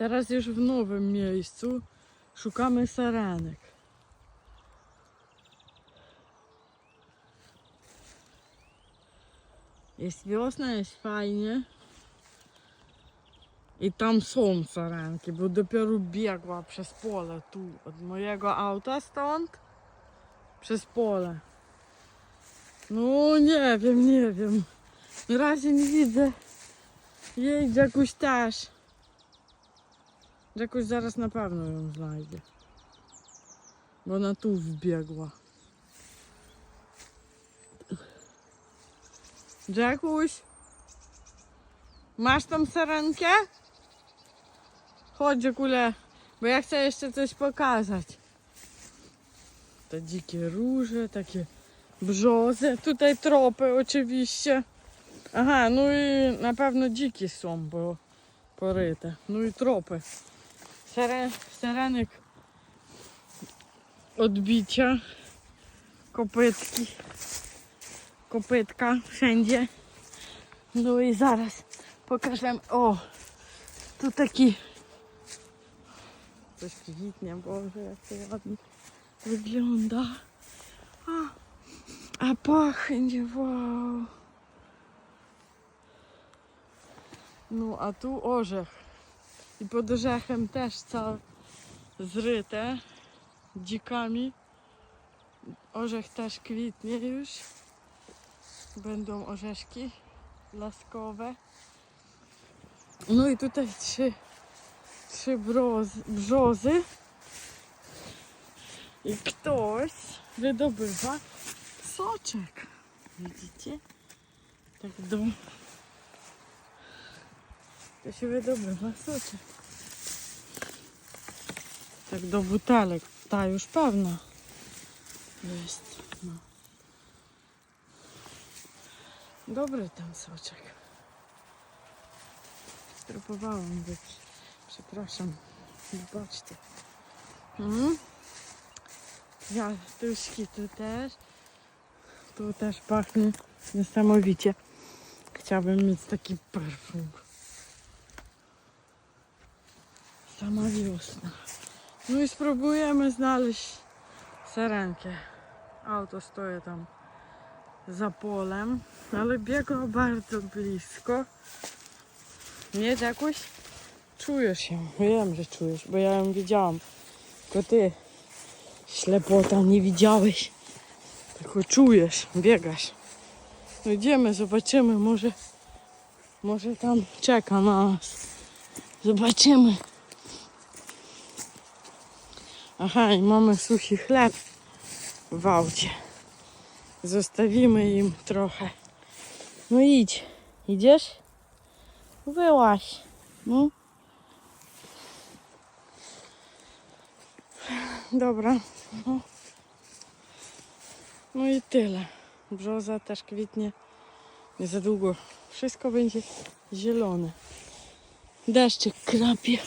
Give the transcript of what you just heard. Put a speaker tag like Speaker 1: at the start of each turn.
Speaker 1: Teraz już w nowym miejscu szukamy sarenek. Jest wiosna, jest fajnie. I tam są sarenki, bo dopiero biegła przez pole tu od mojego auta stąd przez pole. No nie wiem, nie wiem. Na razie nie widzę. Jej, Jackuś też. Jackuś zaraz na pewno ją znajdzie. Bo ona tu wbiegła. Jackuś? Masz tą sarenkę? Chodź, Jakule, bo ja chcę jeszcze coś pokazać. Te dzikie róże, takie brzozy. Tutaj tropy oczywiście. Aha, no i na pewno dziki są, bo poryte. No i tropy. Sere, serenek odbicia. Kopytki. Kopytka wszędzie. No i zaraz pokażę. O, tu taki coś kwitnie, Boże, jak to ładnie wygląda. A, a pachnie, wow. No, a tu orzech. I pod orzechem też całe zryte dzikami. Orzech też kwitnie już. Będą orzeszki laskowe. No i tutaj trzy, trzy broz- brzozy. I ktoś wydobywa soczek. Widzicie? Tak do... To się wydobywa soczek. Tak do butelek. Ta już pewna jest. No. Dobry ten soczek. Próbowałam być. Przepraszam. Wybaczcie. Mm. Kwiatuszki tu też. Tu też pachnie niesamowicie. Chciałabym mieć taki perfum. Sama wiosna. No i spróbujemy znaleźć sarenkę. Auto stoi tam za polem, ale biegło bardzo blisko. Nie jakoś czujesz się. Wiem, że czujesz, bo ja ją widziałam. Tylko ty, ślepota, nie widziałeś. Tylko czujesz, biegasz. No idziemy, zobaczymy, może, może tam czeka na nas. Zobaczymy. Aha, i mamy suchy chleb w aucie. Zostawimy im trochę. No idź. Idziesz? Wyłaś. No. Dobra. No. no i tyle. Brzoza też kwitnie. Nie za długo. Wszystko będzie zielone. Deszczyk krapie.